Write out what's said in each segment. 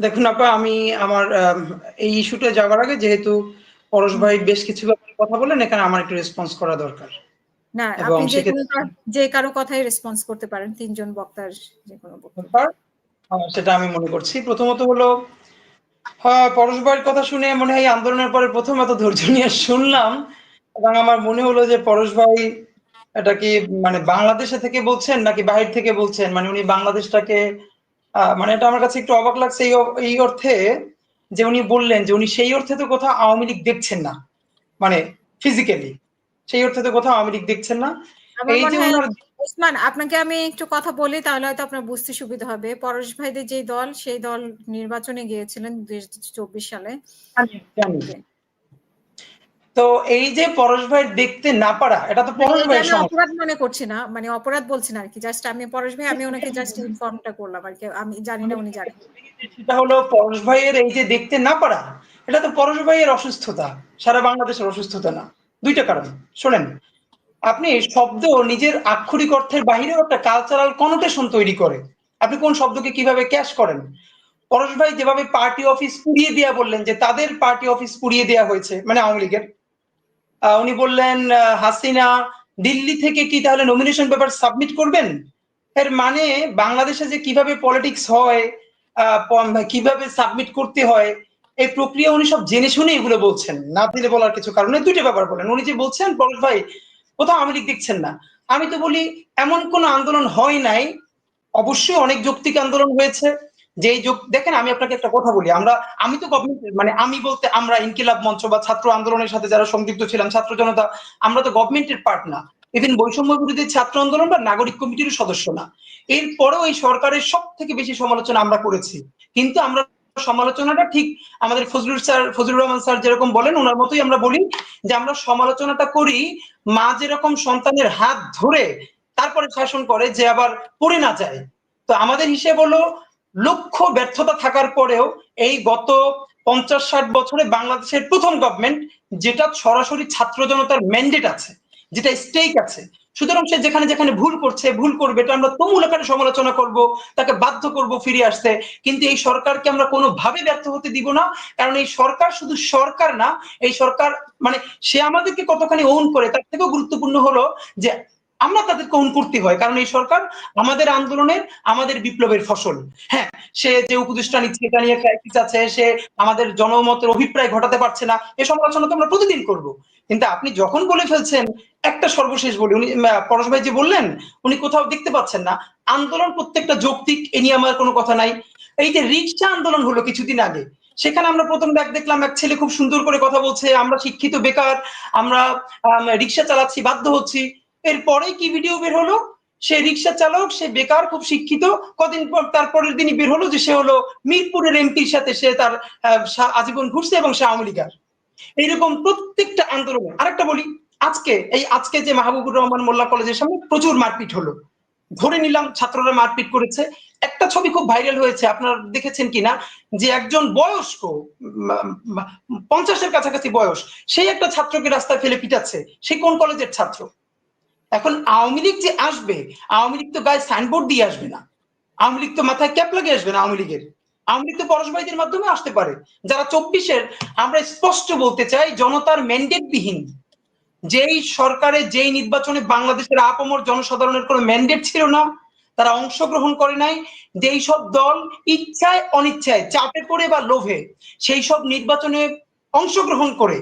দেখুন আপা আমি আমার এই ইস্যুটা যাওয়ার আগে যেহেতু পরশ ভাই বেশ কিছু ব্যাপারে কথা বলেন এখানে আমার একটু রেসপন্স করা দরকার। না আপনি যে যে কারও কথাই রেসপন্স করতে পারেন তিনজন বক্তার যে কোনো সেটা আমি মনে করছি। প্রথমত হলো হ্যাঁ পরশ ভাইয়ের কথা শুনে মনে হয় আন্দোলনের পরে প্রথম এত ধৈর্য নিয়ে শুনলাম এবং আমার মনে হলো যে পরশ ভাই এটা কি মানে বাংলাদেশে থেকে বলছেন নাকি বাহির থেকে বলছেন? মানে উনি বাংলাদেশটাকে মানে এটা আমার কাছে একটু অবাক লাগছে এই অর্থে যে উনি বললেন যে উনি সেই অর্থে তো কোথাও আওয়ামী লীগ দেখছেন না মানে ফিজিক্যালি সেই অর্থে তো কোথাও আওয়ামী লীগ দেখছেন না। এই যে ওসমান আপনাকে আমি একটু কথা বলি তাহলে হয়তো আপনার বুঝতে সুবিধা হবে। পরশ ভাইদের যে দল সেই দল নির্বাচনে গিয়েছিলেন দুই হাজার চব্বিশ সালে। তো এই যে পরশ ভাই দেখতে না পারা এটা তো পরশ ভাই অপরাধ মনে করছি না মানে অপরাধ বলছি না আর কি জাস্ট আমি পরশ ভাই আমি ওনাকে জাস্ট ইনফর্মটা করলাম আর কি আমি জানি না উনি জানেন সেটা হলো পরশ ভাইয়ের এই যে দেখতে না পারা এটা তো পরশ ভাইয়ের অসুস্থতা সারা বাংলাদেশের অসুস্থতা না দুইটা কারণ শোনেন। আপনি শব্দ নিজের আক্ষরিক অর্থের বাহিরেও একটা কালচারাল কনোটেশন তৈরি করে আপনি কোন শব্দকে কীভাবে ক্যাশ করেন? পরশ ভাই যেভাবে পার্টি অফিস পুড়িয়ে দেওয়া বললেন যে তাদের পার্টি অফিস পুড়িয়ে দেওয়া হয়েছে মানে আওয়ামী লীগের উনি বললেন হাসিনা, দিল্লি থেকে কি তাহলে নমিনেশন পেপার সাবমিট করবেন? এর মানে বাংলাদেশে যে কীভাবে পলিটিক্স হয় কীভাবে সাবমিট করতে হয়, এই প্রক্রিয়া উনি সব জেনে শুনে এগুলো বলছেন। না দিলে বলার কিছু কারণে দুইটা ব্যাপার বলেন। উনি যে বলছেন, পরশ ভাই, কোথাও লীগ দেখছেন না। আমি তো বলি, এমন কোন আন্দোলন হয় নাই। অবশ্যই অনেক যৌক্তিক আন্দোলন হয়েছে। যে যুগ, দেখেন আমি আপনাকে একটা কথা বলি, আমরা, আমি তো গভর্নমেন্ট মানে আমি বলতে আমরা ইনকিলাব মঞ্চ বা ছাত্র আন্দোলনের সাথে যারা সংযুক্ত ছিলাম, ছাত্র জনতা, আমরা তো গভর্নমেন্টের পার্ট না। ইভেন বৈষম্য বিরোধী ছাত্র আন্দোলন বা নাগরিক কমিটির সদস্য না। এরপরেও এই সরকারের সব থেকে বেশি সমালোচনা আমরা করেছি। কিন্তু আমরা সমালোচনাটা ঠিক আমাদের ফজলুর স্যার, ফজলুর রহমান স্যার যেরকম বলেন, ওনার মতোই আমরা বলি যে আমরা সমালোচনাটা করি, মা যেরকম সন্তানের হাত ধরে তারপরে শাসন করে যে আবার পড়ে না যায়। তো আমাদের হিসেব হলো লক্ষ্য ব্যর্থতা থাকার পরেও এই গত পঞ্চাশ ষাট বছরে বাংলাদেশের প্রথম গভর্নমেন্ট যেটা সরাসরি ছাত্র জনতার ম্যান্ডেট আছে, যেটা স্টেক আছে। সুতরাং সে যেখানে যেখানে ভুল করছে, ভুল করবে, এটা আমরা তুমুল আকারে সমালোচনা করব, তাকে বাধ্য করব ফিরে আসতে। কিন্তু এই সরকারকে আমরা কোনোভাবে ব্যর্থ হতে দিব না, কারণ এই সরকার শুধু সরকার না, এই সরকার মানে সে আমাদেরকে কতখানি ওন করে, তার থেকেও গুরুত্বপূর্ণ হলো যে আমরা তাদেরকে ওন করতে হয়, কারণ এই সরকার আমাদের আন্দোলনের, আমাদের বিপ্লবের ফসল। হ্যাঁ সে যে উপদেষ্টা নিচ্ছে, এটা নিয়ে ক্রাইসিস আছে, সে আমাদের জনমতের অভিপ্রায় ঘটাতে পারছে না, এ সমালোচনা তো আমরা প্রতিদিন করব। কিন্তু আপনি যখন বলে ফেলছেন, একটা সর্বশেষ বলি, উনি পরশ ভাই যে বললেন, উনি কোথাও দেখতে পাচ্ছেন না। আন্দোলন প্রত্যেকটা যৌক্তিক, এ নিয়ে আমার কোনো কথা নাই। এই যে রিক্সা আন্দোলন হলো কিছুদিন আগে, সেখানে আমরা প্রথম দেখ দেখলাম, এক ছেলে খুব সুন্দর করে কথা বলছে, আমরা শিক্ষিত, বেকার, আমরা রিক্সা চালাচ্ছি, বাধ্য হচ্ছি। এরপরেই কি ভিডিও বের হলো? সে রিক্সা চালক, সে বেকার, খুব শিক্ষিত। কদিন পর তারপরের দিনই বের হলো যে সে হলো মিরপুরের এমপির সাথে সে তার আজীবন ঘুরছে এবং সে আওয়ামী লীগার। এইরকম প্রত্যেকটা আন্দোলনে, আরেকটা বলি, আজকে, এই আজকে যে মাহবুবুর রহমান মোল্লা কলেজের সামনে প্রচুর মারপিট হলো। ধরে নিলাম ছাত্ররা মারপিট করেছে। একটা ছবি খুব ভাইরাল হয়েছে, আপনারা দেখেছেন কিনা? যে একজন বয়স্ক পঞ্চাশের কাছাকাছি বয়স, সেই একটা ছাত্রকে রাস্তায় ফেলে পিটাচ্ছে। সে কোন কলেজের ছাত্র? এখন আওয়ামী লীগ যে আসবে, আওয়ামী লীগ তো গায়ে সাইনবোর্ড দিয়ে আসবে না। আওয়ামী লীগ তো মাথায় ক্যাপ লাগিয়ে আসবে না আওয়ামী লীগের। আওয়ামী লীগ তো পরশবাহীদের মাধ্যমে আসতে পারে। যারা চব্বিশের, আমরা স্পষ্ট বলতে চাই, জনতার ম্যান্ডেট বিহীন যেই সরকারে, যেই নির্বাচনে বাংলাদেশের আপমর জনসাধারণের কোনো ম্যান্ডেট ছিল না, তারা অংশগ্রহণ করে নাই, যেই সব দল ইচ্ছায়, অনিচ্ছায়, চাপে পড়ে বা লোভে, সেই সব নির্বাচনে অংশগ্রহণ করে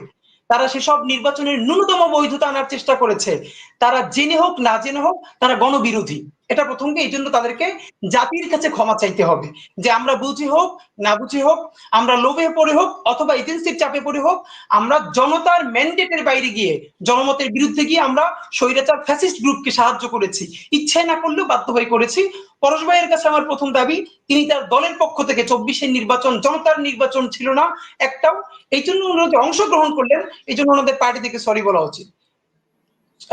তারা সেসব নির্বাচনের ন্যূনতম বৈধতা আনার চেষ্টা করেছে। তারা জেনে হোক, না জেনে হোক, তারা গণবিরোধী। এটা প্রথমকে, এই জন্য তাদেরকে জাতির কাছে ক্ষমা চাইতে হবে। যে আমরা বুঝি হোক, না বুঝি হোক, আমরা লোভে পড়ে হোক, অথবা এজেন্সির চাপে পড়ে হোক, আমরা জনতার ম্যান্ডেটের বাইরে গিয়ে, জনমতের বিরুদ্ধে গিয়ে আমরা স্বৈরাচার ফ্যাসিস্ট গ্রুপকে সাহায্য করেছি। ইচ্ছে না করলেও বাধ্য হয়ে করেছি। পরশ ভাইয়ের কাছে আমার প্রথম দাবি, তিনি তার দলের পক্ষ থেকে চব্বিশের নির্বাচন, জনতার নির্বাচন ছিল না। একটাও, এই জন্য ওনারা অংশগ্রহণ করলেন, এই জন্য ওনাদের পার্টি থেকে সরি বলা উচিত।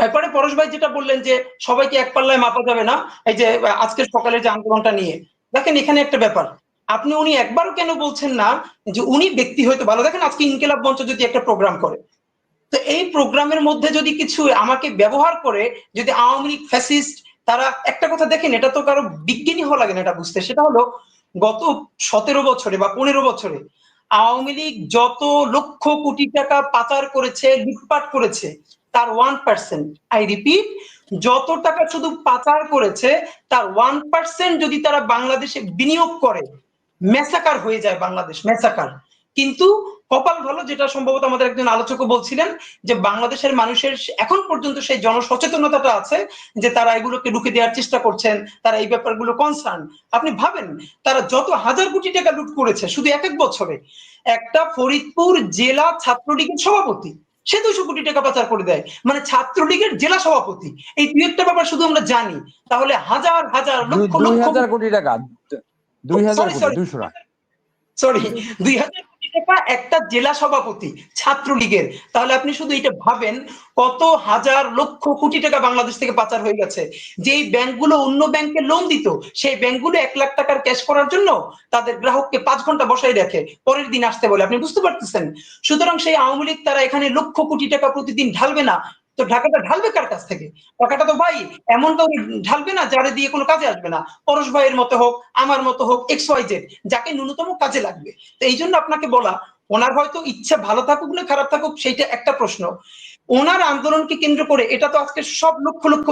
এরপরে পরশ ভাই যেটা বললেন যে, সবাইকে এক পাল্লায় মাপা যাবে না, এই যে, আজকের সকালের যে আন্দোলনটা নিয়ে। দেখেন, এখানে একটা ব্যাপার। আপনি উনি একবারও কেন বলছেন না যে, উনি ব্যক্তি হয়তো ভালো। দেখেন, আজকে ইনকেলাব মঞ্চ যদি একটা প্রোগ্রাম করে, তো এই প্রোগ্রামের মধ্যে যদি কিছু আমাকে ব্যবহার করে, যদি আওয়ামী লীগ ফ্যাসিস্ট তারা একটা কথা দেখেন, এটা তো কারও বিজ্ঞানী হওয়া লাগে না এটা বুঝতে। সেটা হলো গত সতেরো বছরে বা পনেরো বছরে আওয়ামী লীগ যত লক্ষ কোটি টাকা পাচার করেছে, লুটপাট করেছে, তার ওয়ান পার্সেন্ট আই রিপিট যত টাকা শুধু পাচার করেছে, তার ওয়ান পার্সেন্ট যদি তারা বাংলাদেশে বিনিয়োগ করে মেসাকার হয়ে যায় বাংলাদেশ মেসাকার কিন্তু কপাল ভালো যেটা সম্ভবত আমাদের একজন আলোচকও বলছিলেন যে বাংলাদেশের মানুষের এখন পর্যন্ত সেই জনসচেতনতাটা আছে যে তারা এগুলোকে ঢুকে দেওয়ার চেষ্টা করছেন তারা এই ব্যাপারগুলো কনসার্ন আপনি ভাবেন তারা যত হাজার কোটি টাকা লুট করেছে শুধু এক এক বছরে একটা ফরিদপুর জেলা ছাত্রলীগের সভাপতি সে দুশো কোটি টাকা পাচার করে দেয়। মানে ছাত্রলীগের জেলা সভাপতি এই দুই একটা ব্যাপার শুধু আমরা জানি তাহলে হাজার হাজার লক্ষ লক্ষ হাজার কোটি টাকা দুই হাজার সরি দুই হাজার টাকা একটা জেলা সভাপতি, ছাত্রলীগের। তাহলে আপনি শুধু এটা ভাবেন, কত হাজার লক্ষ কোটি টাকা বাংলাদেশ থেকে পাচার হয়ে গেছে। যেই ব্যাংকগুলো অন্য ব্যাংকে লোন দিত, সেই ব্যাংকগুলো এক লাখ টাকার ক্যাশ করার জন্য তাদের গ্রাহককে পাঁচ ঘণ্টা বসাই রাখে, পরের দিন আসতে বলে। আপনি বুঝতে পারতেছেন? সুতরাং সেই আওয়ামী লীগ তারা এখানে লক্ষ কোটি টাকা প্রতিদিন ঢালবে না তো ঢাকাটা ঢালবে কার কাছ থেকে? টাকাটা তো ভাই, এমন তো ঢালবে না যারা দিয়ে কোনো কাজে আসবে না। পরশ ভাইয়ের মতো হোক, আমার মতো হোক এক্স ওয়াই জেড যাকে ন্যূনতম কাজে লাগবে। তো এই জন্য আপনাকে বলা, ওনার হয়তো ইচ্ছা ভালো থাকুক না খারাপ থাকুক, সেইটা একটা প্রশ্ন। ওনার আন্দোলনকে কেন্দ্র করে এটা তো আজকে সব লক্ষ লক্ষ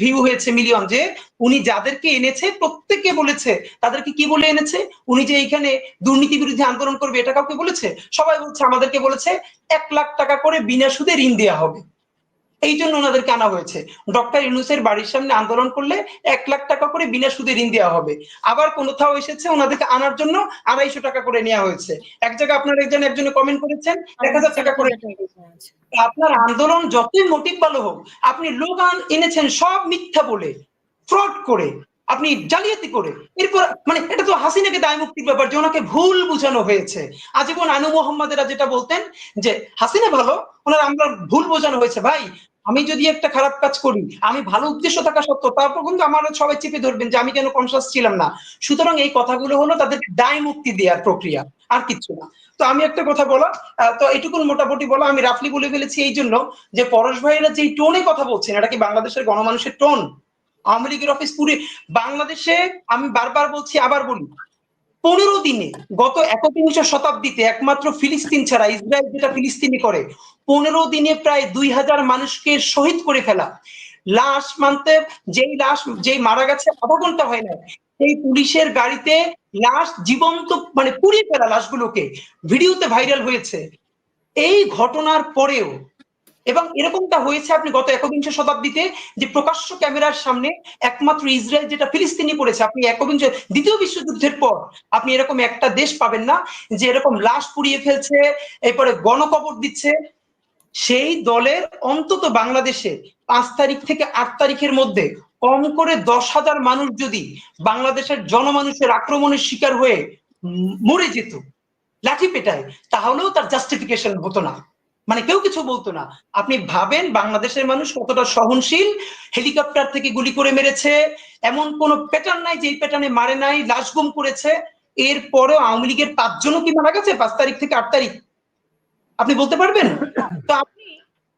ভিউ হয়েছে মিলিয়ন যে, উনি যাদেরকে এনেছে, প্রত্যেকে বলেছে, তাদেরকে কি বলে এনেছে? উনি যে এইখানে দুর্নীতি বিরুদ্ধে আন্দোলন করবে, এটা কাউকে বলেছে? সবাই বলছে, আমাদেরকে বলেছে, এক লাখ টাকা করে বিনা সুদে ঋণ দেওয়া হবে। এই জন্য ওনাদেরকে আনা হয়েছে। ডক্টর ইউনুসের বাড়ির সামনে আন্দোলন করলে এক লাখ টাকা করে বিনা সুদে ঋণ দেওয়া হবে। আবার কোথাও এসেছে ওনাদেরকে আনার জন্য আড়াইশো টাকা করে নেওয়া হয়েছে। এক জায়গায় আপনার একজন একজনে কমেন্ট করেছেন, এক হাজার টাকা করে। আপনার আন্দোলন যতই মোটিভ ভালো হোক, আপনি লোকান এনেছেন সব মিথ্যা বলে, ফ্রড করে, আপনি জালিয়াতি করে। এরপর মানে এটা তো হাসিনাকে দায় মুক্তির ব্যাপার যে ওনাকে ভুল বুঝানো হয়েছে। আজীবন আনু মোহাম্মদেরা যেটা বলতেন যে, হাসিনা ভালো, ওনার আমরা ভুল বোঝানো হয়েছে ভাই। আমি যদি একটা খারাপ কাজ করি, আমি ভালো উদ্দেশ্য থাকা সত্ত্বেও তারপর কিন্তু আমার সবাই চেপে ধরবেন যে আমি কেন কনসাস ছিলাম না। সুতরাং এই কথাগুলো হলো তাদের দায় মুক্তি দেওয়ার প্রক্রিয়া, আর কিচ্ছু না। তো আমি একটা কথা বলা তো এটুকুন মোটামুটি বলা, আমি রাফলি বলে ফেলেছি এই জন্য যে পরশ ভাইয়েরা যে টোনে কথা বলছেন, এটা কি বাংলাদেশের গণমানুষের টোন আওয়ামী লীগের অফিস পুরে, বাংলাদেশে আমি বারবার বলছি, আবার বলি, পনেরো দিনে গত একবিংশ শতাব্দীতে একমাত্র ফিলিস্তিন ছাড়া, ইসরায়েল যেটা ফিলিস্তিনি করে পনেরো দিনে প্রায় দুই হাজার মানুষকে শহীদ করে ফেলা। লাশ মানতে যেই লাশ, যেই মারা গেছে আধা ঘণ্টা হয় না সেই পুলিশের গাড়িতে লাশ জীবন্ত মানে পুড়িয়ে ফেলা লাশগুলোকে। ভিডিওতে ভাইরাল হয়েছে। এই ঘটনার পরেও, এবং এরকমটা হয়েছে আপনি গত একবিংশ শতাব্দীতে, যে প্রকাশ্য ক্যামেরার সামনে একমাত্র ইসরায়েল যেটা ফিলিস্তিনি করেছে আপনি একবিংশ, দ্বিতীয় বিশ্বযুদ্ধের পর আপনি এরকম একটা দেশ পাবেন না, যে এরকম লাশ পুড়িয়ে ফেলছে, এরপরে গণকবর দিচ্ছে সেই দলের অন্তত বাংলাদেশে পাঁচ তারিখ থেকে আট তারিখের মধ্যে কম করে দশ হাজার মানুষ যদি বাংলাদেশের জনমানুষের আক্রমণের শিকার হয়ে মরে যেত, লাঠি পেটায়, তাহলেও তার জাস্টিফিকেশন হতো না। মানে কেউ কিছু বলতো না। আপনি ভাবেন বাংলাদেশের মানুষ কতটা সহনশীল, হেলিকপ্টার থেকে গুলি করে মেরেছে, এমন কোন প্যাটার্ন নাই যে প্যাটার্নে মারে নাই, লাশ গুম করেছে, এরপরেও আওয়ামী লীগের পাঁচজনও কি মারা গেছে পাঁচ তারিখ থেকে আট তারিখ? আপনি বলতে পারবেন?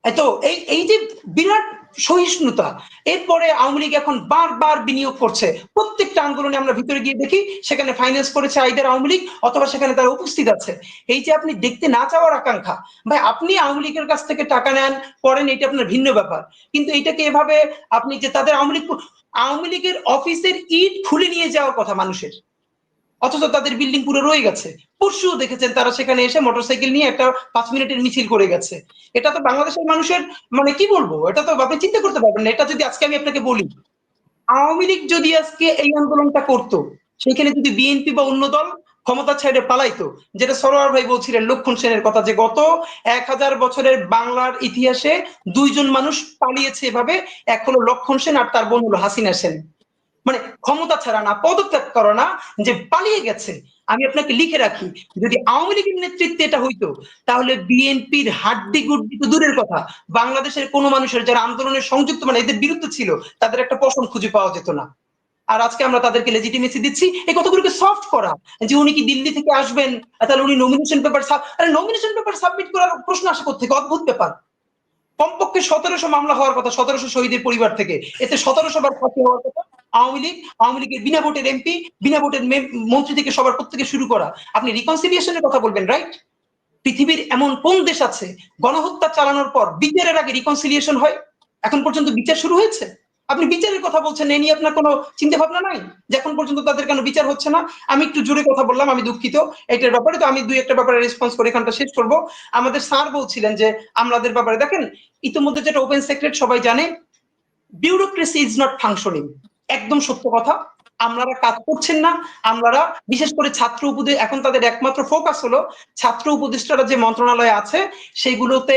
তো এই এই যে বিরাট সহিষ্ণুতা, এরপরে আওয়ামী লীগ এখন বারবার বিনিয়োগ করছে। প্রত্যেকটা আন্দোলনে আমরা ভিতরে গিয়ে দেখি, সেখানে ফাইন্যান্স করেছে আইদার আওয়ামী লীগ অথবা সেখানে তারা উপস্থিত আছে। এই যে আপনি দেখতে না চাওয়ার আকাঙ্ক্ষা, ভাই আপনি আওয়ামী লীগের কাছ থেকে টাকা নেন, করেন এটা আপনার ভিন্ন ব্যাপার। কিন্তু এটাকে এভাবে আপনি যে তাদের আওয়ামী লীগ, আওয়ামী লীগের অফিসের ইট খুলে নিয়ে যাওয়ার কথা মানুষের। অথচ তাদের বিল্ডিং পুরো রয়ে গেছে। পরশু দেখেছেন তারা সেখানে এসে মোটরসাইকেল নিয়ে একটা পাঁচ মিনিটের মিছিল করে গেছে। এটা তো বাংলাদেশের মানুষের মানে কি বলব, এটা তো আপনি চিন্তা করতে পারবেন না, এটা যদি আজকে আমি আপনাকে বলি। আওয়ামী লীগ যদি আজকে এই আন্দোলনটা করতো, সেখানে যদি বিএনপি বা অন্য দল ক্ষমতা ছেড়ে পালাইতো, যেটা সরোয়ার ভাই বলছিলেন, লক্ষণ সেনের কথা, যে গত এক হাজার বছরের বাংলার ইতিহাসে দুইজন মানুষ পালিয়েছে এভাবে, এক হলো লক্ষণ সেন আর তার বোন হলো হাসিনা সেন। মানে ক্ষমতা ছাড়া না, পদত্যাগ করো না, যে পালিয়ে গেছে। আমি আপনাকে লিখে রাখি, যদি আওয়ামী লীগের নেতৃত্বে এটা হইতো, তাহলে বিএনপির হাড্ডি গুড্ডি তো দূরের কথা। বাংলাদেশের কোনো মানুষের যারা আন্দোলনের সংযুক্ত মানে এদের বিরুদ্ধে ছিল, তাদের একটা পশম খুঁজে পাওয়া যেত না। আর আজকে আমরা তাদেরকে লেজিটিমেসি দিচ্ছি, এই কথাগুলোকে সফট করা, যে উনি কি দিল্লি থেকে আসবেন? তাহলে উনি নমিনেশন পেপার আরে নমিনেশন পেপার সাবমিট করার প্রশ্ন আসে থেকে অদ্ভুত ব্যাপার। কমপক্ষে সতেরোশো মামলা হওয়ার কথা, সতেরোশো শহীদের পরিবার থেকে। এতে সতেরোশো বার ফাঁসি হওয়ার কথা, আওয়ামী লীগ, আওয়ামী লীগের বিনা ভোটের এমপি, বিনা ভোটের মন্ত্রী থেকে সবার প্রত্যেকে শুরু করা। আপনি রিকনসিলিয়েশনের কথা বলবেন রাইট পৃথিবীর এমন কোন দেশ আছে, গণহত্যা চালানোর পর বিচারের আগে রিকনসিলিয়েশন হয়? এখন পর্যন্ত বিচার শুরু হয়েছে? আপনি বিচারের কথা বলছেন, এ নিয়ে আপনার কোনো চিন্তা ভাবনা নাই যখন পর্যন্ত তাদের কেন বিচার হচ্ছে না? আমি একটু জোরে কথা বললাম, আমি দুঃখিত এটার ব্যাপারে। তো আমি দুই একটা ব্যাপারে রেসপন্স করে এখানটা শেষ করব। আমাদের স্যার বলছিলেন যে, আমলাদের ব্যাপারে দেখেন, ইতিমধ্যে যেটা ওপেন সেক্রেট সবাই জানে বিউরোক্রেসি ইজ নট ফাংশনিং একদম সত্য কথা। আমলারা কাজ করছেন না আমরা বিশেষ করে ছাত্র উপদেশ এখন তাদের একমাত্র ফোকাস হলো ছাত্র উপদেষ্টারা যে মন্ত্রণালয় আছে, সেগুলোতে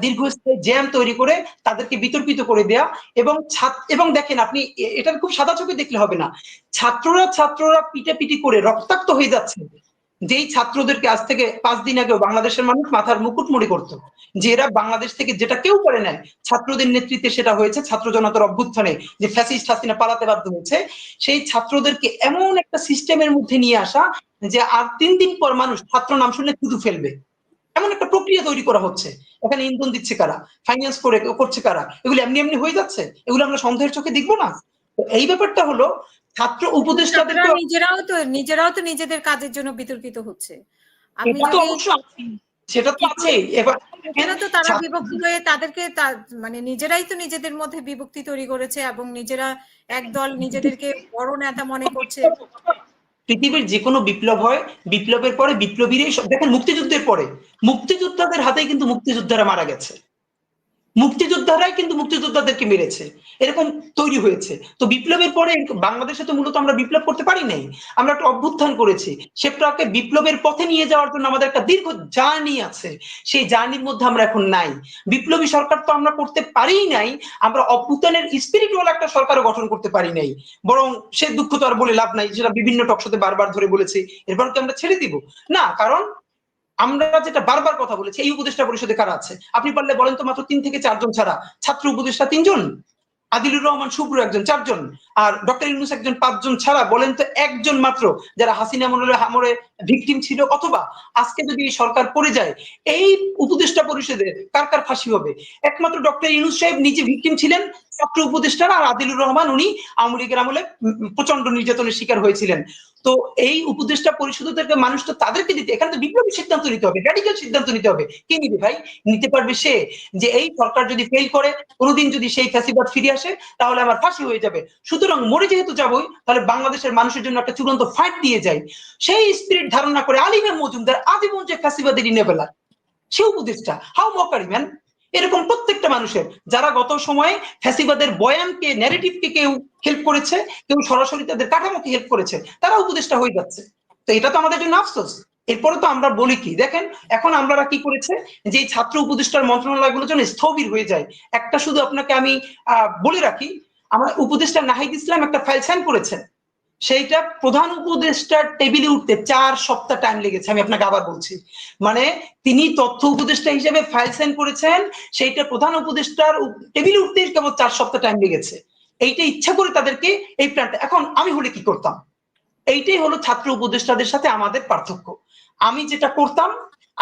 দীর্ঘস্থায়ী জ্যাম তৈরি করে তাদেরকে বিতর্কিত করে দেয়া এবং এবং দেখেন আপনি এ- এটা খুব সাদা চোখে দেখলে হবে না। ছাত্ররা ছাত্ররা পিটে পিটাপিটি করে রক্তাক্ত হয়ে যাচ্ছে। যেই ছাত্রদেরকে আজ থেকে পাঁচ দিন আগেও বাংলাদেশের মানুষ মাথার মুকুট মুড়ি করতো, যে এরা বাংলাদেশ থেকে যেটা কেউ করে নেয়, ছাত্রদের নেতৃত্বে সেটা হয়েছে ছাত্র জনতার অভ্যুত্থানে, যে ফ্যাসিস্ট হাসিনা পালাতে বাধ্য হয়েছে। সেই ছাত্রদেরকে এমন একটা সিস্টেমের মধ্যে নিয়ে আসা, যে আর তিন দিন পর মানুষ ছাত্র নাম শুনলে থুতু ফেলবে। এমন একটা প্রক্রিয়া তৈরি করা হচ্ছে। এখানে ইন্ধন দিচ্ছে কারা? ফাইন্যান্স করে, করছে কারা? এগুলো এমনি এমনি হয়ে যাচ্ছে? এগুলো আমরা সন্দেহের চোখে দেখব না? এই ব্যাপারটা হলো ছাত্র উপদেষ্টাদের নিজেরাও তো নিজেরাও তো নিজেদের কাজের জন্য বিতর্কিত হচ্ছে। তো সেটা তো আছে এবার তো তারা বিভক্তি হয়ে তাদেরকে মানে নিজেরাই তো নিজেদের মধ্যে বিভক্তি তৈরি করেছে এবং নিজেরা একদল নিজেদেরকে বড় নেতা মনে করছে। পৃথিবীর যে কোনো বিপ্লব হয় বিপ্লবের পরে বিপ্লবীরাই দেখেন মুক্তিযুদ্ধের পরে। মুক্তিযোদ্ধাদের হাতেই কিন্তু মুক্তিযোদ্ধারা মারা গেছে। মুক্তিযোদ্ধারাই কিন্তু মুক্তিযোদ্ধাদেরকে মেরেছে। এরকম তৈরি হয়েছে। তো বিপ্লবের পরে বাংলাদেশে তো মূলত আমরা বিপ্লব করতে পারি নাই। আমরা একটা অভ্যুত্থান করেছি। সেটাকে বিপ্লবের পথে নিয়ে যাওয়ার জন্য আমাদের একটা দীর্ঘ জার্নি আছে। সেই জার্নির মধ্যে আমরা এখন নাই। বিপ্লবী সরকার তো আমরা করতে পারি নাই। আমরা অভ্যুত্থানের স্পিরিচুয়াল একটা সরকারও গঠন করতে পারি নাই। বরং সে দুঃখ তো আর বলে লাভ নাই, যেটা বিভিন্ন টকশোতে বারবার ধরে বলেছি। এরপর কি আমরা ছেড়ে দিব? না, কারণ আমরা যেটা বারবার কথা বলেছি, এই উপদেষ্টা পরিষদে কারা আছে? আপনি পারলে বলেন তো মাত্র তিন থেকে চারজন ছাড়া। ছাত্র উপদেষ্টা তিনজন, আদিলুর রহমান শুভ্র একজন, চারজন, আর ডক্টর ইউনুস একজন পাঁচজন ছাড়া বলেন তো একজন মাত্র, যারা হাসিনা আমলে হামরে ভিকটিম ছিল, অথবা আজকে যদি সরকার পড়ে যায়, এই উপদেষ্টা পরিষদে কার কার ফাঁসি হবে? একমাত্র ডক্টর ইউনুস সাহেব নিজে ভিকটিম ছিলেন, ছাত্র উপদেষ্টারা আর আদিলুর রহমান উনি আওয়ামী লীগের আমলে প্রচণ্ড নির্যাতনের শিকার হয়েছিলেন। তো এই উপদেষ্টা পরিষদকে মানুষ তো তাদেরকে দিতে, এখানে তো বিপ্লবী সিদ্ধান্ত নিতে হবে র্যাডিক্যাল সিদ্ধান্ত নিতে হবে। কে নিবে ভাই? নিতে পারবে সে, যে এই সরকার যদি ফেল করে, কোনোদিন যদি সেই ফ্যাসিবাদ ফিরে আসে, তাহলে আমার ফাঁসি হয়ে যাবে। সুতরাং মরে যেহেতু যাবই, তাহলে বাংলাদেশের মানুষের জন্য একটা চূড়ান্ত ফাইট দিয়ে যাই সেই স্পিরিট ধারণা করে আলিমের মজুমদার আজীবন যে ফ্যাসিবাদের ইনেবেলার সে উপদেষ্টা হাউ মকারি, ম্যান। এরকম প্রত্যেকটা মানুষের, যারা গত সময়ে ফ্যাসিবাদের বয়ানকে, ন্যারেটিভকে কেউ হেল্প করেছে, কেউ সরাসরি তাদের কাঠামোকে হেল্প করেছে তারা উপদেষ্টা হয়ে যাচ্ছে। তো এটা তো আমাদের জন্য আফসোস। এরপরে তো আমরা বলি কি, দেখেন, এখন আমরা কি করেছে, যে ছাত্র উপদেষ্টার মন্ত্রণালয়গুলোর জন্য স্থবির হয়ে যায়। একটা শুধু আপনাকে আমি বলে রাখি, আমার উপদেষ্টা নাহিদ ইসলাম একটা ফাইল সাইন করেছেন। সেইটা প্রধান উপদেষ্টার টেবিলে উঠতে চার সপ্তাহ টাইম লেগেছে, আমি আপনাকে আবার বলছি। মানে তিনি তথ্য উপদেষ্টা হিসেবে ফাইল সাইন করেছেন, সেইটা প্রধান উপদেষ্টার টেবিলে উঠতে কেবল চার সপ্তাহ টাইম লেগেছে। এইটা ইচ্ছা করে তাদেরকে এই প্ল্যানটা এখন আমি হলে কি করতাম? এইটাই হলো ছাত্র উপদেষ্টাদের সাথে আমাদের পার্থক্য। আমি যেটা করতাম,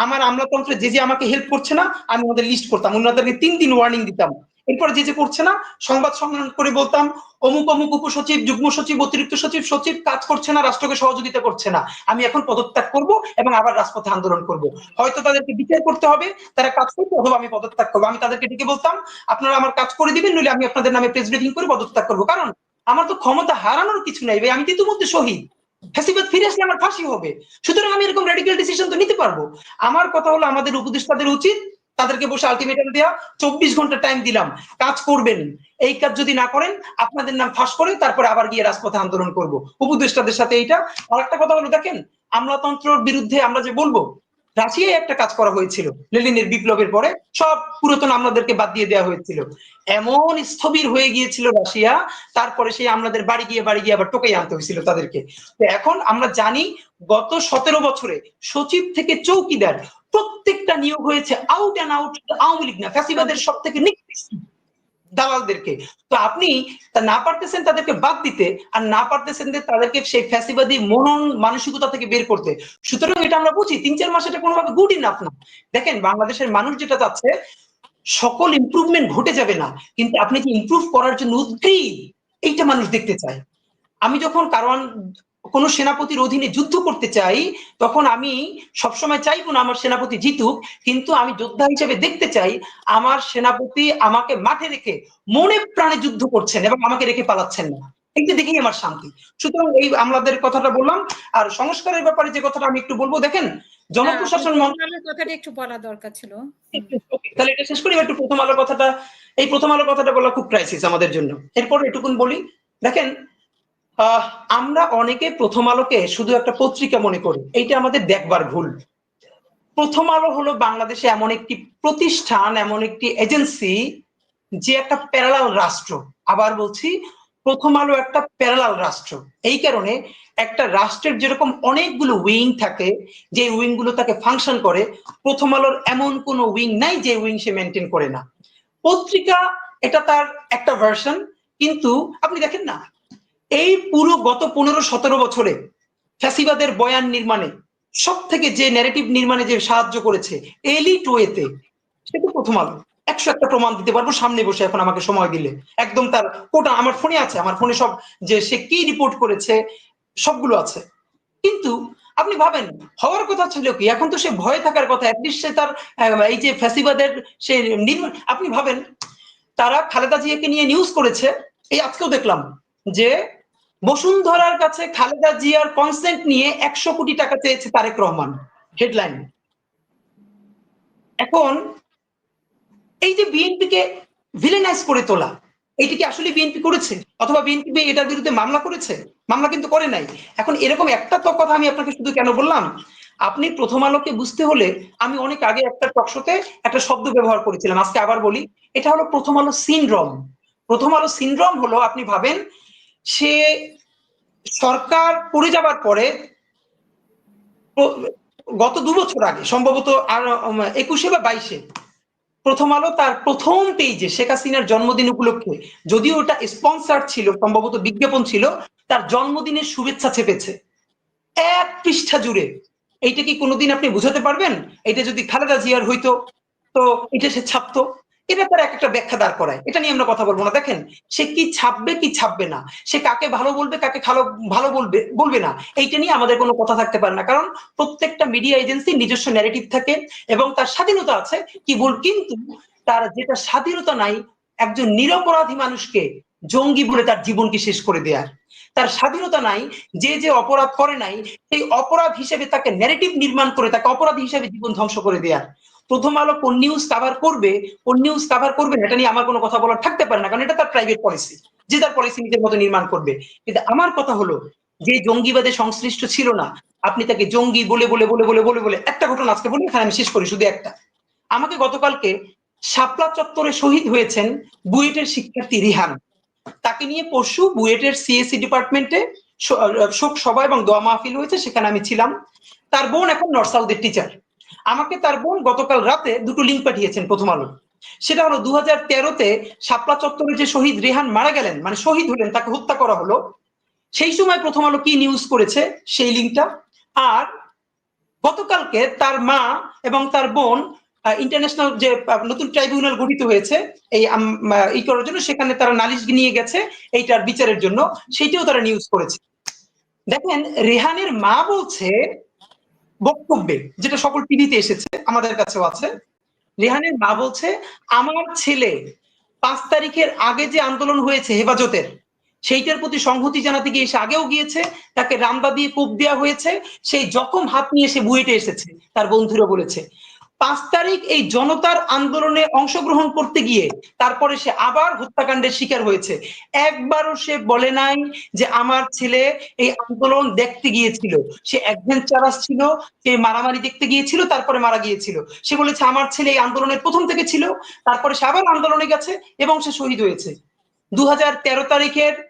আমার আমলাতন্ত্রে যে যে আমাকে হেল্প করছে না, আমি ওদের লিস্ট করতাম। ওনাদেরকে তিন দিন ওয়ার্নিং দিতাম। এরপরে যে যে করছে না, সংবাদ সম্মেলন করে বলতাম, অমুক অমুক উপসচিব, যুগ্ম সচিব, অতিরিক্ত সচিব সচিব কাজ করছে না, রাষ্ট্রকে সহযোগিতা করছে না। আমি এখন পদত্যাগ করব এবং আবার রাজপথে আন্দোলন করব। হয়তো তাদেরকে বিচার করতে হবে, তারা কাজ করবে অথবা আমি পদত্যাগ করব। আমি তাদেরকে ডেকে বলতাম, আপনারা আমার কাজ করে দিবেন, নইলে আমি আপনাদের নামে প্রেস ব্রিফিং করে পদত্যাগ করব। কারণ আমার তো ক্ষমতা হারানোর কিছু নাই আমি তো ইতিমধ্যে শহীদ। ফ্যাসিবাদ ফিরে আসলে আমার ফাঁসি হবে। সুতরাং আমি এরকম রেডিক্যাল ডিসিশন তো নিতে পারব। আমার কথা হলো আমাদের উপদেষ্টাদের উচিত তাদেরকে বসে আলটিমেটাম দেওয়া চব্বিশ ঘণ্টা টাইম দিলাম, কাজ করবেন। এই কাজ যদি না করেন, আপনাদের নাম ফাঁস করে তারপরে আবার গিয়ে রাজপথে আন্দোলন করব। উপদেষ্টাদের সাথে এইটা। আর একটা কথা হলো দেখেন, আমলাতন্ত্রের বিরুদ্ধে আমরা যে বলব, রাশিয়ায় একটা কাজ করা হয়েছিল লেলিনের বিপ্লবের পরে, সব পুরাতন আমলাদেরকে বাদ দিয়ে দেওয়া হয়েছিল। এমন স্থবির হয়ে গিয়েছিল রাশিয়া, তারপরে সেই আমলাদের বাড়ি গিয়ে বাড়ি গিয়ে আবার টোকাই আনতে হয়েছিল তাদেরকে। তো এখন আমরা জানি, গত সতেরো বছরে সচিব থেকে চৌকিদার প্রত্যেকটা নিয়োগ হয়েছে out and out Awami League না ফ্যাসিবাদের সব থেকে নিকৃষ্ট দালালদেরকে। তো আপনি তা না পারতেছেন তাদেরকে বাদ দিতে আর না পারতেছেন তাদেরকে সেই ফ্যাসিবাদী মনন মানসিকতা থেকে বের করতে। সুতরাং এটা আমরা বুঝি তিন চার মাস এটা কোনোভাবে গুড ইনাফ না। দেখেন বাংলাদেশের মানুষ যেটা চাচ্ছে সকল ইমপ্রুভমেন্ট ঘটে যাবে না কিন্তু আপনি যে ইমপ্রুভ করার জন্য উদ্গ্রীব? এইটা মানুষ দেখতে চায়। আমি যখন কারণ কোন সেনাপতির অধীনে যুদ্ধ করতে চাই তখন আমি সবসময় চাইব না আমার সেনাপতি জিতুক কিন্তু আমি যোদ্ধা হিসেবে দেখতে চাই আমার সেনাপতি আমাকে মাঠে রেখে মনে প্রাণে যুদ্ধ করছেন এবং আমাকে রেখে পালাচ্ছেন না। এইটা দেখেই আমার শান্তি। সুতরাং এই আমলাদের কথাটা বললাম আর সংস্কারের ব্যাপারে যে কথাটা আমি একটু বলব দেখেন জনপ্রশাসন মন্ত্রী মন্ত্রণালয়ের কথাটা একটু বলা দরকার ছিল। তাহলে এটা শেষ করি একটু প্রথম আলোর কথাটা এই প্রথম আলোর কথাটা বলা খুব ক্রাইসিস আমাদের জন্য। এরপর এটুকুন বলি দেখেন আমরা অনেকে প্রথম আলোকে শুধু একটা পত্রিকা মনে করি, এইটা আমাদের দেখবার ভুল। প্রথম আলো হলো বাংলাদেশে এমন একটি প্রতিষ্ঠান, এমন একটি এজেন্সি, যে একটা প্যারালাল রাষ্ট্র। আবার বলছি, প্রথম আলো একটা প্যারালাল রাষ্ট্র। এই কারণে একটা রাষ্ট্রের যেরকম অনেকগুলো উইং থাকে, যে উইংগুলো তাকে ফাংশন করে, প্রথম আলোর এমন কোনো উইং নাই যে উইং সে মেনটেন করে না। পত্রিকা, এটা তার একটা ভার্সন, কিন্তু আপনি দেখেন না এই পুরো গত পনেরো সতেরো বছরে ফ্যাসিবাদের বয়ান নির্মাণে সব থেকে যে ন্যারেটিভ নির্মাণে যে সাহায্য করেছে এলিট ওয়েতে সেটা প্রথম আলো। একশো একটা প্রমাণ দিতে পারব, সামনে বসে এখন আমাকে সময় দিলে। একদম তার কোটা আমার ফোনে আছে, আমার ফোনে সব যে সে কি রিপোর্ট করেছে, সবগুলো আছে। কিন্তু আপনি ভাবেন, হওয়ার কথা ছিল কি? এখন তো সে ভয়ে থাকার কথা সে তার এই যে ফ্যাসিবাদের সে নির্মাণ আপনি ভাবেন, তারা খালেদা জিয়াকে নিয়ে নিউজ করেছে, এই আজকেও দেখলাম যে বসুন্ধরার কাছে খালেদা জিয়ার কনসেন্ট নিয়ে একশো কোটি টাকা চেয়েছে তারেক রহমান হেডলাইন এখন এই যে বিএনপিকে ভিলেনাইজ করে তোলা এইটা কি আসলে বিএনপি করেছে? অথবা বিএনপি এটার বিরুদ্ধে মামলা করেছে? মামলা কিন্তু করে নাই। এখন এরকম একটা তো কথা আমি আপনাকে শুধু কেন বললাম? আপনি প্রথম আলোকে বুঝতে হলে আমি অনেক আগে একটা টকশোতে একটা শব্দ ব্যবহার করেছিলাম, আজকে আবার বলি। এটা হলো প্রথম আলো সিনড্রোম প্রথম আলো সিনড্রোম হলো আপনি ভাবেন সে সরকার পড়ে যাবার পরে গত দু বছর আগে, সম্ভবত আর একুশে বা বাইশে, প্রথম আলো তার প্রথম পেজে শেখ হাসিনার জন্মদিন উপলক্ষে, যদিও ওটা স্পন্সার ছিল, সম্ভবত বিজ্ঞাপন ছিল, তার জন্মদিনের শুভেচ্ছা চেপেছে এক পৃষ্ঠা জুড়ে। এইটা কি কোনোদিন আপনি বুঝাতে পারবেন? এটা যদি খালেদা জিয়ার হইতো, তো এটা সে ছাপতো। এটা তার এক একটা ব্যাখ্যা দাঁড় করায়। এটা নিয়ে আমরা কথা বলব না। দেখেন, সে কি ছাপবে কি ছাপবে না? সে কাকে ভালো বলবে, কাকে ভালো ভালো বলবে বলবে না। এইটা নিয়ে আমাদের কোনো কথা থাকতে পারে না। কারণ প্রত্যেকটা মিডিয়া এজেন্সি নিজস্ব ন্যারেটিভ থাকে এবং তার স্বাধীনতা আছে কি বল কিন্তু তার যেটা স্বাধীনতা নাই, একজন নিরপরাধী মানুষকে জঙ্গি বলে তার জীবনকে শেষ করে দেয়ার। তার স্বাধীনতা নাই, যে যে অপরাধ করে নাই, সেই অপরাধ হিসেবে তাকে ন্যারেটিভ নির্মাণ করে, তাকে অপরাধী হিসেবে জীবন ধ্বংস করে দেয়ার। প্রথম আলো কোন নিউজ কাভার করবে, কোন নিউজ কাভার করবে এটা নিয়ে আমার কোনো কথা বলার থাকতে পারে না, কারণ এটা তার প্রাইভেট পলিসি যে তার পলিসি নিজের মতো নির্মাণ করবে। কিন্তু আমার কথা হলো, যে জঙ্গিবাদে সংশ্লিষ্ট ছিল না, আপনি তাকে জঙ্গি বলে বলে বলে বলে বলে বলে একটা ঘটনা আজকে বলি, এখানে আমি শেষ করি শুধু একটা। আমাকে গতকালকে শাপলা চত্বরে শহীদ হয়েছেন বুয়েটের শিক্ষার্থী রিহান। তাকে নিয়ে পরশু বুয়েটের সিএসসি ডিপার্টমেন্টে শোক সভা এবং দোয়া মাহফিল হয়েছে, সেখানে আমি ছিলাম। তার বোন এখন নর্থ সাউথের টিচার আমাকে তার বোন গতকাল রাতে দুটো লিঙ্ক পাঠিয়েছেন প্রথম আলো। সেটা হলো দু হাজার তেরোতে শাপলা চত্বরে যে শহীদ রেহান মারা গেলেন মানে শহীদ হলেন, তাকে হত্যা করা হলো, সেই সময় প্রথম আলো কি নিউজ করেছে? সেই লিঙ্কটা আর গতকালকে তার মা এবং তার বোন ইন্টারন্যাশনাল যে নতুন ট্রাইব্যুনাল গঠিত হয়েছে, এই ই করার জন্য সেখানে তারা নালিশ নিয়ে গেছে এইটার বিচারের জন্য, সেইটাও তারা নিউজ করেছে। দেখেন, রেহানের মা বলছে বক্তব্যে, যেটা সকল টিভিতে এসেছে, আমাদের কাছেও আছে। রেহানের মা বলছে, আমার ছেলে পাঁচ তারিখের আগে যে আন্দোলন হয়েছে হেফাজতের, সেইটার প্রতি সংহতি জানাতে গিয়ে সে আগেও গিয়েছে, তাকে রামদা দিয়ে কোপ দেওয়া হয়েছে, সেই জখম হাত নিয়ে সে বুয়েটে এসেছে, তার বন্ধুরা বলেছে। পাঁচ তারিখ এই জনতার আন্দোলনে অংশগ্রহণ করতে গিয়ে তারপরে সে আবার হত্যাকাণ্ডের শিকার হয়েছে। একবারও সে বলে নাই যে আমার ছেলে এই আন্দোলন দেখতে গিয়েছিল। সে অ্যাডভেঞ্চারাস ছিল, সে মারামারি দেখতে গিয়েছিল, তারপরে মারা গিয়েছিল। সে বলেছে, আমার ছেলে এই আন্দোলনের প্রথম থেকে ছিল, তারপরে সে আবার আন্দোলনে গেছে এবং সে শহীদ হয়েছে। দু হাজার তেরো তারিখের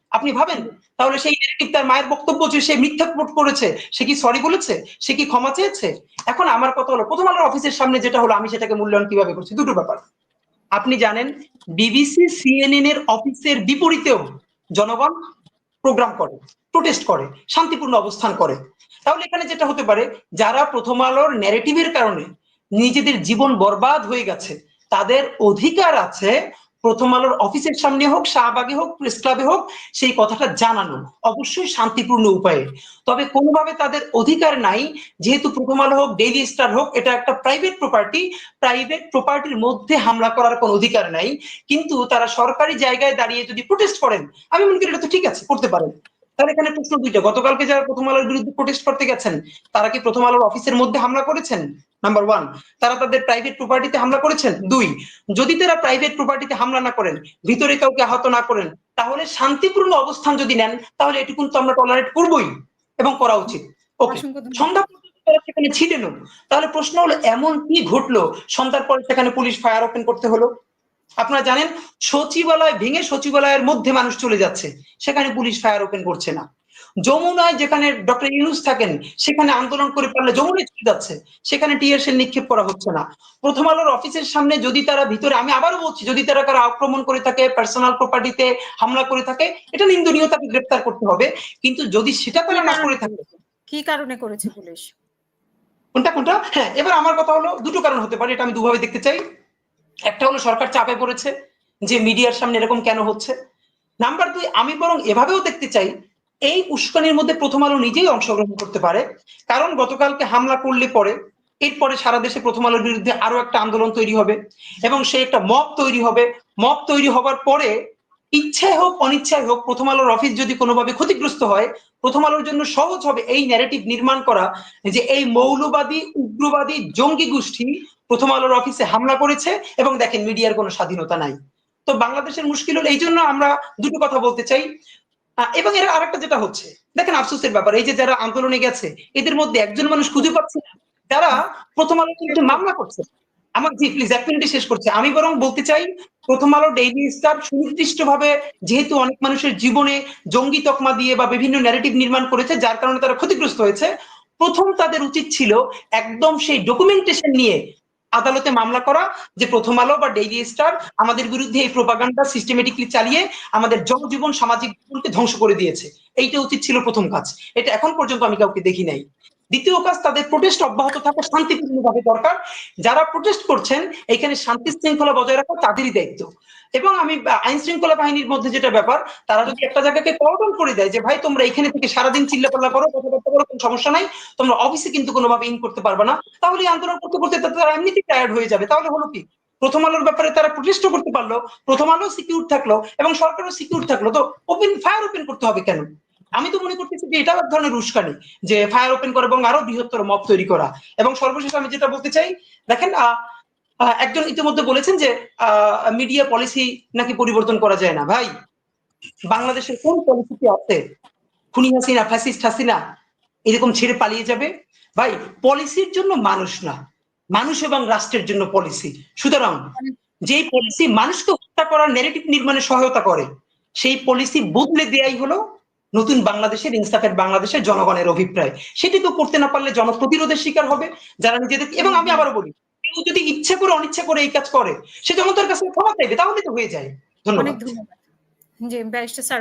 আপনি ভাবেন? তাহলে সেই নেগেটিভ তার মায়ের বক্তব্য যে সে মিথ্যা রিপোর্ট করেছে, সে কি সরি বলেছে? সে কি ক্ষমা চেয়েছে? এখন আমার কথা হলো, প্রথম আলোর অফিসের সামনে যেটা হলো, আমি সেটাকে মূল্যায়ন কীভাবে করছি? দুটো ব্যাপার। আপনি জানেন বিবিসি সিএনএন এর অফিসের বিপরীতেও জনগণ প্রোগ্রাম করে প্রোটেস্ট করে, শান্তিপূর্ণ অবস্থান করে। তাহলে এখানে যেটা হতে পারে, যারা প্রথম আলোর ন্যারেটিভের কারণে নিজেদের জীবন বরবাদ হয়ে গেছে, তাদের অধিকার আছে প্রথম আলোর অফিসের সামনে হোক, শাহবাগে হোক, প্রেস ক্লাবে হোক, সেই কথাটা জানানো অবশ্যই শান্তিপূর্ণ উপায়ে। তবে কোনোভাবে তাদের অধিকার নাই, যেহেতু প্রথম আলো হোক ডেইলি স্টার হোক, এটা একটা প্রাইভেট প্রপার্টি প্রাইভেট প্রপার্টির মধ্যে হামলা করার কোনো অধিকার নাই। কিন্তু তারা সরকারি জায়গায় দাঁড়িয়ে যদি প্রোটেস্ট করেন, আমি মনে করি এটা তো ঠিক আছে, করতে পারেন। তাহলে এখানে প্রশ্ন দুইটা। গতকালকে যারা প্রথম আলোর বিরুদ্ধে প্রোটেস্ট করতে গেছেন তারা কি প্রথম আলোর অফিসের মধ্যে হামলা করেছেন? নাম্বার ওয়ান তারা তাদের প্রাইভেট প্রপার্টিতে হামলা করেছেন? দুই। যদি তারা প্রাইভেট প্রপার্টিতে হামলা না করেন ভিতরে কাউকে আহত না করেন তাহলে শান্তিপূর্ণ অবস্থান যদি নেন তাহলে এটুকুন তো আমরা টলারেট করবোই এবং করা উচিত। ওকে সন্ধ্যা সেখানে ছিলেন তাহলে প্রশ্ন হলো এমন কি ঘটলো? সন্ধ্যার পরে সেখানে পুলিশ ফায়ার ওপেন করতে হলো? আপনারা জানেন সচিবালয় ভেঙে সচিবালয়ের মধ্যে মানুষ চলে যাচ্ছে সেখানে পুলিশ ফায়ার ওপেন করছে না। যমুনায় যেখানে ডক্টর ইউনুস থাকেন সেখানে আন্দোলন করে পারলে যমুনায় চলে যাচ্ছে সেখানে টিএসএল নিক্ষেপ করা হচ্ছে না। প্রথম আলোর অফিসের সামনে যদি তারা ভিতরে আমি আবারও বলছি যদি তারা কারও আক্রমণ করে থাকে পার্সোনাল প্রপার্টিতে হামলা করে থাকে এটা নিন্দনীয় তাকে গ্রেপ্তার করতে হবে। কিন্তু যদি সেটা তারা না করে থাকে কি কারণে করেছে পুলিশ? কোনটা কোনটা? হ্যাঁ এবার আমার কথা হলো দুটো কারণ হতে পারে এটা আমি দুভাবে দেখতে চাই। একটা হলো সরকার চাপে পড়েছে যে মিডিয়ার সামনে এরকম কেন হচ্ছে। নাম্বার দুই, আমি বরং এভাবেও দেখতে চাই, এই উস্কানির মধ্যে প্রথম আলো নিজেই অংশগ্রহণ করতে পারে। কারণ গতকালকে হামলা করলে পরে, এরপরে সারা দেশে প্রথম আলোর বিরুদ্ধে আরও একটা আন্দোলন তৈরি হবে এবং সে একটা মব তৈরি হবে। মব তৈরি হবার পরে, ইচ্ছায় হোক, অনিচ্ছায় হোক, প্রথম আলোর অফিস যদি কোনোভাবে ক্ষতিগ্রস্ত হয়, প্রথম আলোর জন্য সহজ হবে এই ন্যারেটিভ নির্মাণ করা যে এই মৌলবাদী, উগ্রবাদী, জঙ্গি গোষ্ঠী প্রথম আলোর অফিসে হামলা করেছে এবং দেখেন মিডিয়ার কোনো স্বাধীনতা নাই। তো বাংলাদেশের মুশকিল হলো এই জন্য আমরা দুটো কথা বলতে চাই। এবং এর আরেকটা যেটা হচ্ছে, দেখেন আফসোসের ব্যাপার, এই যে যারা আন্দোলনে গেছে, এদের মধ্যে একজন মানুষ খুঁজে পাচ্ছে না। যারা প্রথম আলো বিরুদ্ধে মামলা করছে, আমার জি প্লিজ এক মিনিটে শেষ করছে। আমি বরং বলতে চাই, প্রথম আলো ডেইলি স্টার সুনির্দিষ্ট ভাবে যেহেতু অনেক মানুষের জীবনে জঙ্গি তকমা দিয়ে বা বিভিন্ন ন্যারেটিভ নির্মাণ করেছে, যার কারণে তারা ক্ষতিগ্রস্ত হয়েছে, প্রথম তাদের উচিত ছিল একদম সেই ডকুমেন্টেশন নিয়ে আদালতে মামলা করা, যে প্রথম আলো বা ডেইলি স্টার আমাদের বিরুদ্ধে এই প্রোপাগান্ডা সিস্টেমেটিকলি চালিয়ে আমাদের জনজীবন, সামাজিক জীবনকে ধ্বংস করে দিয়েছে। এইটা উচিত ছিল প্রথম কাজ। এটা এখন পর্যন্ত আমি কাউকে দেখি নাই। দ্বিতীয় কাজ, তাদের প্রোটেস্ট অব্যাহত থাকা শান্তিপূর্ণভাবে দরকার। যারা প্রোটেস্ট করছেন, এখানে শান্তি শৃঙ্খলা বজায় রাখা তাদেরই দায়িত্ব। এবং আমি আইন শৃঙ্খলা বাহিনীর মধ্যে যেটা ব্যাপার তারা যদি একটা জায়গাকে কর্ডন করে দেয় যে ভাই তোমরা এখানে থেকে সারাদিন চিল্লাপাল্লা করো কথাবার্তা করো কোনো সমস্যা নাই তোমরা অফিসে কিন্তু কোনোভাবে ইন করতে পারবে না। তাহলে আন্দোলন করতে করতে তারা এমনিতেই টায়ার্ড হয়ে যাবে। তাহলে হলো কি? প্রথম আলোর ব্যাপারে তারা প্রতিষ্ঠ করতে পারল প্রথম আলো সিকিউর থাকল এবং সরকারও সিকিউর থাকল। তো ওপেন ফায়ার ওপেন করতে হবে কেন? আমি তো মনে করতেছি যে এটাও এক ধরনের উস্কানি যে ফায়ার ওপেন করা এবং আরও বৃহত্তর মব তৈরি করা। এবং সর্বশেষ আমি যেটা বলতে চাই দেখেন আহ, একজন ইতিমধ্যে বলেছেন যে মিডিয়া পলিসি নাকি পরিবর্তন করা যায় না। ভাই, বাংলাদেশের কোন পলিসিতে আছে? খুনি হাসিনা ফ্যাসিস্ট হাসিনা, এরকম ছেড়ে পালিয়ে যাবে? ভাই পলিসির জন্য মানুষ না। মানুষ এবং রাষ্ট্রের জন্য পলিসি সুতরাং, যেই পলিসি মানুষকে হত্যা করার নেগেটিভ নির্মাণে সহায়তা করে, সেই পলিসি বদলে দেয়াই হলো নতুন বাংলাদেশের ইনসাফের, বাংলাদেশের জনগণের অভিপ্রায়। সেটি তো করতে না পারলে জনপ্রতিরোধের শিকার হবে, যারা নিজেদের এবং আমি আবারও বলি কেউ যদি ইচ্ছে করে, অনিচ্ছা করে এই কাজ করে, সে জনতার কাছে ক্ষমা চাইবে, তাহলে তো হয়ে যায়। ধন্যবাদ। জি, ব্যারিস্টার স্যার।